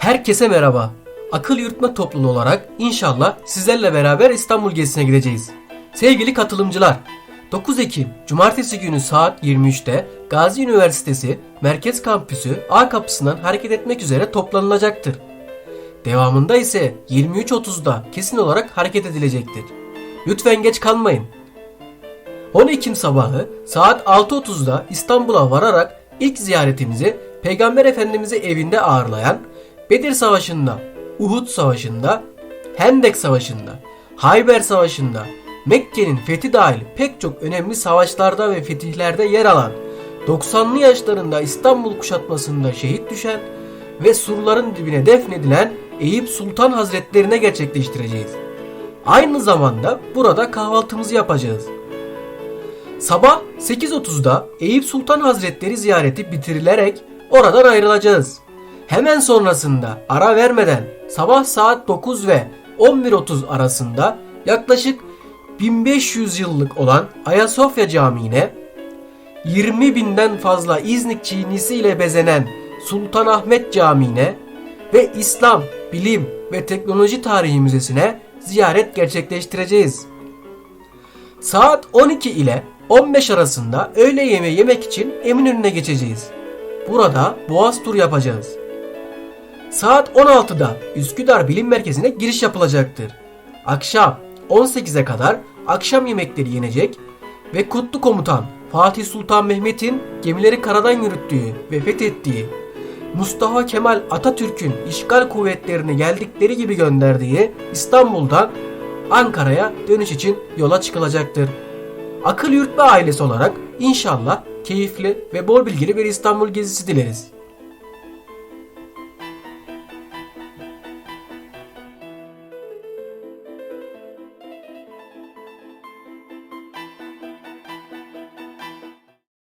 Herkese merhaba. Akıl Yürütme Topluluğu olarak inşallah sizlerle beraber İstanbul gezisine gideceğiz. Sevgili katılımcılar, 9 Ekim Cumartesi günü saat 23'te Gazi Üniversitesi Merkez Kampüsü A kapısından hareket etmek üzere toplanılacaktır. Devamında ise 23.30'da kesin olarak hareket edilecektir. Lütfen geç kalmayın. 10 Ekim sabahı saat 6.30'da İstanbul'a vararak ilk ziyaretimizi Peygamber Efendimiz'i evinde ağırlayan Bedir Savaşı'nda, Uhud Savaşı'nda, Hendek Savaşı'nda, Hayber Savaşı'nda, Mekke'nin fethi dahil pek çok önemli savaşlarda ve fetihlerde yer alan 90'lı yaşlarında İstanbul kuşatmasında şehit düşen ve surların dibine defnedilen Eyüp Sultan Hazretlerine gerçekleştireceğiz. Aynı zamanda burada kahvaltımızı yapacağız. Sabah 8.30'da Eyüp Sultan Hazretleri ziyareti bitirilerek oradan ayrılacağız. Hemen sonrasında ara vermeden sabah saat 9 ve 11.30 arasında yaklaşık 1500 yıllık olan Ayasofya Camii'ne 20 binden fazla İznik çiğnisiyle bezenen Sultanahmet Camii'ne ve İslam, Bilim ve Teknoloji Tarihi Müzesi'ne ziyaret gerçekleştireceğiz. Saat 12 ile 15 arasında öğle yemeği yemek için Eminönü'ne geçeceğiz. Burada Boğaz tur yapacağız. Saat 16'da Üsküdar Bilim Merkezi'ne giriş yapılacaktır. Akşam 18'e kadar akşam yemekleri yenecek ve Kutlu Komutan Fatih Sultan Mehmet'in gemileri karadan yürüttüğü ve fethettiği Mustafa Kemal Atatürk'ün işgal kuvvetlerini geldikleri gibi gönderdiği İstanbul'dan Ankara'ya dönüş için yola çıkılacaktır. Akıl Yürütme ailesi olarak inşallah keyifli ve bol bilgili bir İstanbul gezisi dileriz.